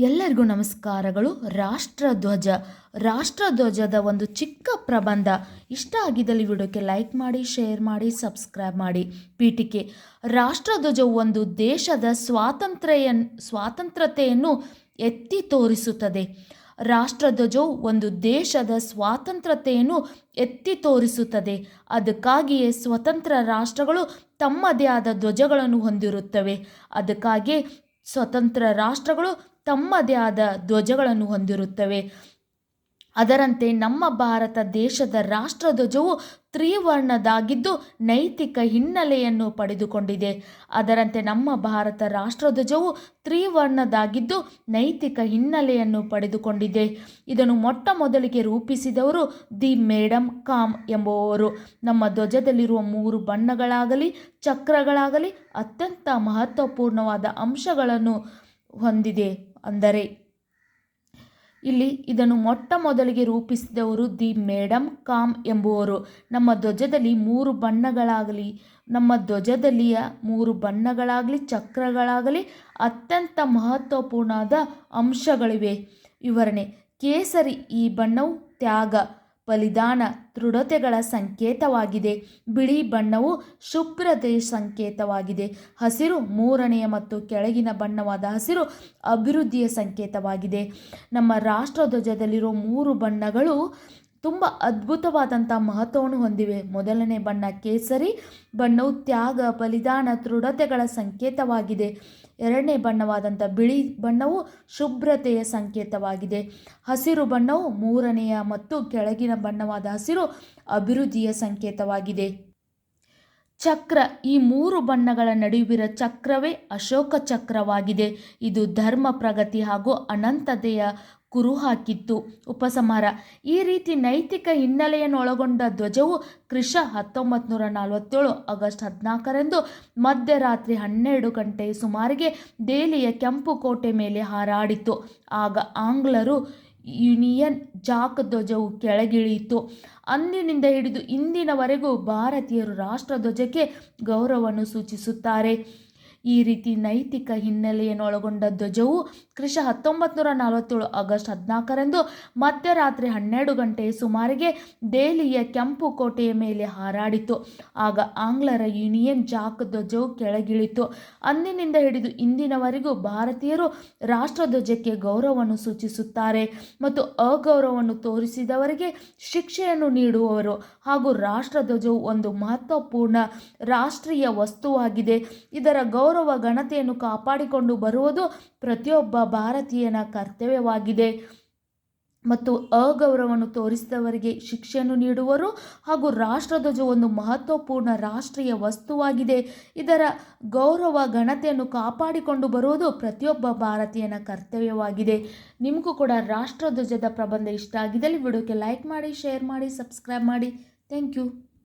ಎಲ್ಲರಿಗೂ ನಮಸ್ಕಾರಗಳು. ರಾಷ್ಟ್ರಧ್ವಜ. ರಾಷ್ಟ್ರಧ್ವಜದ ಒಂದು ಚಿಕ್ಕ ಪ್ರಬಂಧ. ಇಷ್ಟ ಆಗಿದ್ದಲ್ಲಿ ವಿಡಿಯೋಕ್ಕೆ ಲೈಕ್ ಮಾಡಿ, ಶೇರ್ ಮಾಡಿ, ಸಬ್ಸ್ಕ್ರೈಬ್ ಮಾಡಿ. ಪೀಠಿಕೆ. ರಾಷ್ಟ್ರಧ್ವಜವು ಒಂದು ದೇಶದ ಸ್ವಾತಂತ್ರ್ಯ ಸ್ವಾತಂತ್ರ್ಯತೆಯನ್ನು ಎತ್ತಿ ತೋರಿಸುತ್ತದೆ. ರಾಷ್ಟ್ರಧ್ವಜವು ಒಂದು ದೇಶದ ಸ್ವಾತಂತ್ರ್ಯತೆಯನ್ನು ಎತ್ತಿ ತೋರಿಸುತ್ತದೆ. ಅದಕ್ಕಾಗಿಯೇ ಸ್ವತಂತ್ರ ರಾಷ್ಟ್ರಗಳು ತಮ್ಮದೇ ಆದ ಧ್ವಜಗಳನ್ನು ಹೊಂದಿರುತ್ತವೆ. ಅದಕ್ಕಾಗಿಯೇ ಸ್ವತಂತ್ರ ರಾಷ್ಟ್ರಗಳು ತಮ್ಮದೇ ಆದ ಧ್ವಜಗಳನ್ನು ಹೊಂದಿರುತ್ತವೆ. ಅದರಂತೆ ನಮ್ಮ ಭಾರತ ದೇಶದ ರಾಷ್ಟ್ರಧ್ವಜವು ತ್ರಿವರ್ಣದಾಗಿದ್ದು ನೈತಿಕ ಹಿನ್ನೆಲೆಯನ್ನು ಪಡೆದುಕೊಂಡಿದೆ. ಅದರಂತೆ ನಮ್ಮ ಭಾರತ ರಾಷ್ಟ್ರಧ್ವಜವು ತ್ರಿವರ್ಣದಾಗಿದ್ದು ನೈತಿಕ ಹಿನ್ನೆಲೆಯನ್ನು ಪಡೆದುಕೊಂಡಿದೆ. ಇದನ್ನು ಮೊಟ್ಟ ಮೊದಲಿಗೆ ರೂಪಿಸಿದವರು ದಿ ಮೇಡಮ್ ಕಾಮ್ ಎಂಬುವವರು. ನಮ್ಮ ಧ್ವಜದಲ್ಲಿರುವ ಮೂರು ಬಣ್ಣಗಳಾಗಲಿ, ಚಕ್ರಗಳಾಗಲಿ ಅತ್ಯಂತ ಮಹತ್ವಪೂರ್ಣವಾದ ಅಂಶಗಳನ್ನು ಹೊಂದಿದೆ ಅಂದರೆ. ಇಲ್ಲಿ ಇದನ್ನು ಮೊಟ್ಟ ಮೊದಲಿಗೆ ರೂಪಿಸಿದವರು ದಿ ಮೇಡಮ್ ಕಾಮ್ ಎಂಬುವರು. ನಮ್ಮ ಧ್ವಜದಲ್ಲಿ ಮೂರು ಬಣ್ಣಗಳಾಗಲಿ, ನಮ್ಮ ಧ್ವಜದಲ್ಲಿಯ ಮೂರು ಬಣ್ಣಗಳಾಗಲಿ, ಚಕ್ರಗಳಾಗಲಿ ಅತ್ಯಂತ ಮಹತ್ವಪೂರ್ಣವಾದ ಅಂಶಗಳಿವೆ. ವಿವರಣೆ, ಕೇಸರಿ ಈ ಬಣ್ಣವು ತ್ಯಾಗ ಬಲಿದಾನ ದೃಢತೆಗಳ ಸಂಕೇತವಾಗಿದೆ. ಬಿಳಿ ಬಣ್ಣವು ಶುಭ್ರತೆಯ ಸಂಕೇತವಾಗಿದೆ. ಹಸಿರು ಮೂರನೆಯ ಮತ್ತು ಕೆಳಗಿನ ಬಣ್ಣವಾದ ಹಸಿರು ಅಭಿವೃದ್ಧಿಯ ಸಂಕೇತವಾಗಿದೆ. ನಮ್ಮ ರಾಷ್ಟ್ರಧ್ವಜದಲ್ಲಿರೋ ಮೂರು ಬಣ್ಣಗಳು ತುಂಬ ಅದ್ಭುತವಾದಂಥ ಮಹತ್ವವನ್ನು ಹೊಂದಿವೆ. ಮೊದಲನೇ ಬಣ್ಣ ಕೇಸರಿ, ಬಣ್ಣವು ತ್ಯಾಗ, ಬಲಿದಾನ, ದೃಢತೆಗಳ ಸಂಕೇತವಾಗಿದೆ. ಎರಡನೇ ಬಣ್ಣವಾದಂಥ ಬಿಳಿ ಬಣ್ಣವು ಶುಭ್ರತೆಯ ಸಂಕೇತವಾಗಿದೆ. ಹಸಿರು ಬಣ್ಣವು ಮೂರನೆಯ ಮತ್ತು ಕೆಳಗಿನ ಬಣ್ಣವಾದ ಹಸಿರು ಅಭಿವೃದ್ಧಿಯ ಸಂಕೇತವಾಗಿದೆ. ಚಕ್ರ, ಈ ಮೂರು ಬಣ್ಣಗಳ ನಡುವಿರ ಚಕ್ರವೇ ಅಶೋಕ ಚಕ್ರವಾಗಿದೆ. ಇದು ಧರ್ಮ, ಪ್ರಗತಿ ಹಾಗೂ ಅನಂತತೆಯ ಕುರು ಹಾಕಿತ್ತು. ಉಪಸಮಾರ ಈ ರೀತಿ ನೈತಿಕ ಹಿನ್ನೆಲೆಯನ್ನು ಒಳಗೊಂಡ ಧ್ವಜವು ಕೃಷ ಹತ್ತೊಂಬತ್ತು ನೂರ ನಲವತ್ತೇಳು ಆಗಸ್ಟ್ ಹದಿನಾಲ್ಕರಂದು ಮಧ್ಯರಾತ್ರಿ ಹನ್ನೆರಡು ಗಂಟೆ ಸುಮಾರಿಗೆ ದೆಹಲಿಯ ಕೆಂಪು ಕೋಟೆ ಮೇಲೆ ಹಾರಾಡಿತು. ಆಗ ಆಂಗ್ಲರು ಯೂನಿಯನ್ ಜಾಕ್ ಧ್ವಜವು ಕೆಳಗಿಳಿಯಿತು. ಅಂದಿನಿಂದ ಹಿಡಿದು ಇಂದಿನವರೆಗೂ ಭಾರತೀಯರು ರಾಷ್ಟ್ರಧ್ವಜಕ್ಕೆ ಗೌರವವನ್ನು ಸೂಚಿಸುತ್ತಾರೆ. ಈ ರೀತಿ ನೈತಿಕ ಹಿನ್ನೆಲೆಯನ್ನು ಒಳಗೊಂಡ ಧ್ವಜವು ಕ್ರಿಶ ಹತ್ತೊಂಬತ್ತು ನೂರ ನಲವತ್ತೇಳು ಆಗಸ್ಟ್ ಹದಿನಾಲ್ಕರಂದು ಮಧ್ಯರಾತ್ರಿ ಹನ್ನೆರಡು ಗಂಟೆಯ ಸುಮಾರಿಗೆ ದೆಹಲಿಯ ಕೆಂಪು ಕೋಟೆಯ ಮೇಲೆ ಹಾರಾಡಿತು. ಆಗ ಆಂಗ್ಲರ ಯೂನಿಯನ್ ಜಾಕ್ ಧ್ವಜವು ಕೆಳಗಿಳಿತು. ಅಂದಿನಿಂದ ಹಿಡಿದು ಇಂದಿನವರೆಗೂ ಭಾರತೀಯರು ರಾಷ್ಟ್ರಧ್ವಜಕ್ಕೆ ಗೌರವವನ್ನು ಸೂಚಿಸುತ್ತಾರೆ ಮತ್ತು ಅಗೌರವವನ್ನು ತೋರಿಸಿದವರಿಗೆ ಶಿಕ್ಷೆಯನ್ನು ನೀಡುವವರು ಹಾಗೂ ರಾಷ್ಟ್ರಧ್ವಜವು ಒಂದು ಮಹತ್ವಪೂರ್ಣ ರಾಷ್ಟ್ರೀಯ ವಸ್ತುವಾಗಿದೆ. ಇದರ ಗೌರವ ಘನತೆಯನ್ನು ಕಾಪಾಡಿಕೊಂಡು ಬರುವುದು ಪ್ರತಿಯೊಬ್ಬ ಭಾರತೀಯನ ಕರ್ತವ್ಯವಾಗಿದೆ. ಮತ್ತು ಅಗೌರವವನ್ನು ತೋರಿಸಿದವರಿಗೆ ಶಿಕ್ಷೆಯನ್ನು ನೀಡುವರು ಹಾಗೂ ರಾಷ್ಟ್ರಧ್ವಜ ಒಂದು ಮಹತ್ವಪೂರ್ಣ ರಾಷ್ಟ್ರೀಯ ವಸ್ತುವಾಗಿದೆ. ಇದರ ಗೌರವ ಘನತೆಯನ್ನು ಕಾಪಾಡಿಕೊಂಡು ಬರುವುದು ಪ್ರತಿಯೊಬ್ಬ ಭಾರತೀಯನ ಕರ್ತವ್ಯವಾಗಿದೆ. ನಿಮಗೂ ಕೂಡ ರಾಷ್ಟ್ರಧ್ವಜದ ಪ್ರಬಂಧ ಇಷ್ಟ ಆಗಿದ್ದಲ್ಲಿ ವಿಡಿಯೋಕ್ಕೆ ಲೈಕ್ ಮಾಡಿ ಶೇರ್ ಮಾಡಿ ಸಬ್ಸ್ಕ್ರೈಬ್ ಮಾಡಿ. Thank you